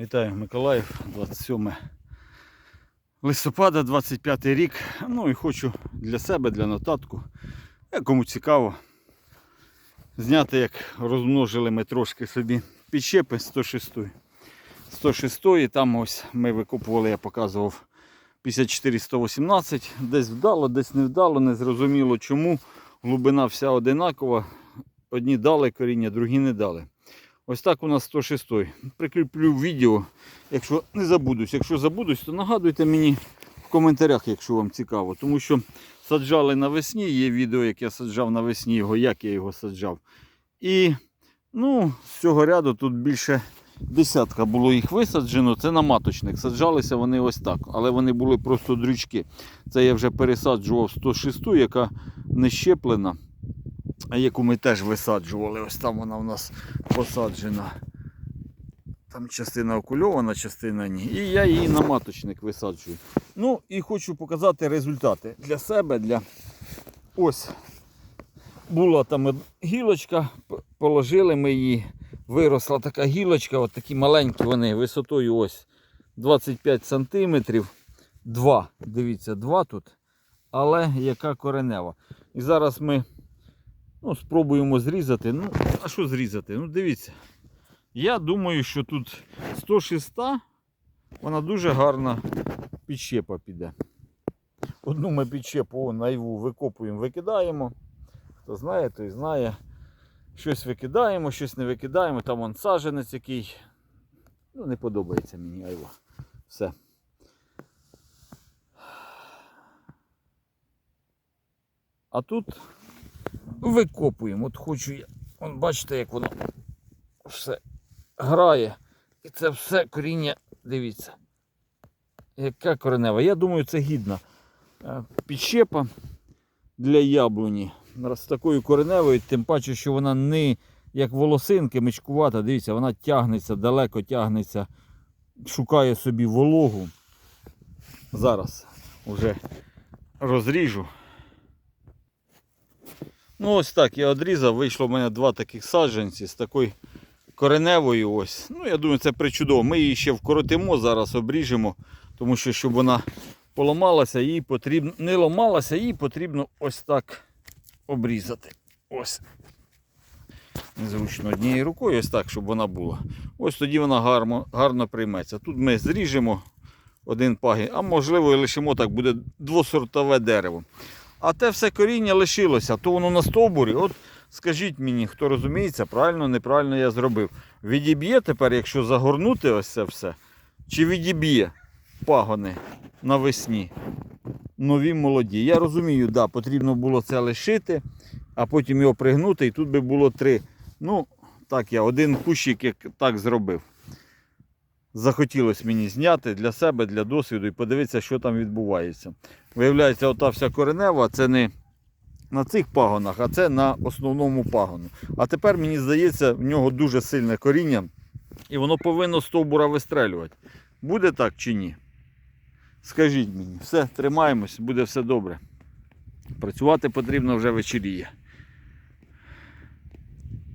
Вітаю Миколаїв, 27 листопада, 25 рік. Ну і хочу для себе, для нотатку, кому цікаво, зняти, як розмножили ми трошки собі підщепи 106. 106 там ось ми викопували, я показував 54-118. Десь вдало, десь не вдало, не зрозуміло чому. Глибина вся одинакова. Одні дали коріння, другі не дали. Ось так у нас 106. Прикріплю відео, якщо не забудусь. Якщо забудусь, то нагадуйте мені в коментарях, якщо вам цікаво. Тому що саджали навесні, є відео, як я саджав навесні його, як я його саджав. І ну, з цього ряду тут більше десятка було їх висаджено. Це на маточник. Саджалися вони ось так, але вони були просто дрючки. Це я вже пересаджував 106, яка не щеплена. Яку ми теж висаджували. Ось там вона у нас посаджена. Там частина окульована, частина ні. І я її на маточник висаджую. Ну і хочу показати результати для себе. для Ось була там гілочка, положили ми її. Виросла така гілочка, от такі маленькі вони, висотою ось 25 сантиметрів. Два. Дивіться, два тут. Але яка коренева. І зараз ми Ну, спробуємо зрізати. Ну, а що зрізати? Ну, дивіться. Я думаю, що тут 106, вона дуже гарна підщепа піде. Одну ми підщепу наяву викопуємо, викидаємо. Хто знає, той знає. Щось викидаємо, щось не викидаємо. Там вон саженець який. Ну, не подобається мені айва. Все. А тут викопуємо. От хочу я. Вон бачите, як воно все грає. І це все коріння, дивіться. Яка коренева. Я думаю, це гідна е, підщепа для яблуні. З такою кореневою, тим паче, що вона не як волосинки, мечкувата. Дивіться, вона тягнеться, далеко тягнеться, шукає собі вологу. Зараз вже розріжу. Ну ось так я одрізав, вийшло в мене два таких саджанці з такою кореневою. ось. Ну я думаю, це причудово. Ми її ще вкоротимо, зараз обріжемо, тому що щоб вона поламалася, їй потрібно, не ламалася, їй потрібно ось так обрізати. Ось. Незручно однією рукою, ось так, щоб вона була. Ось тоді вона гарно, гарно прийметься. Тут ми зріжемо один пагін, а можливо і лишимо так, буде двосортове дерево. А те все коріння лишилося, то воно на стовбурі. От скажіть мені, хто розуміється, правильно, неправильно я зробив. Відіб'є тепер, якщо загорнути ось це все, чи відіб'є пагони навесні. Нові молоді. Я розумію, да, потрібно було це лишити, а потім його пригнути, і тут би було три. Ну, так я один кущик як так зробив. Захотілося мені зняти для себе, для досвіду і подивитися, що там відбувається. Виявляється, ота вся коренева це не на цих пагонах, а це на основному пагону. А тепер мені здається, в нього дуже сильне коріння, і воно повинно стовбура вистрелювати. Буде так чи ні? Скажіть мені, все, тримаємось, буде все добре. Працювати потрібно вже вечеріє.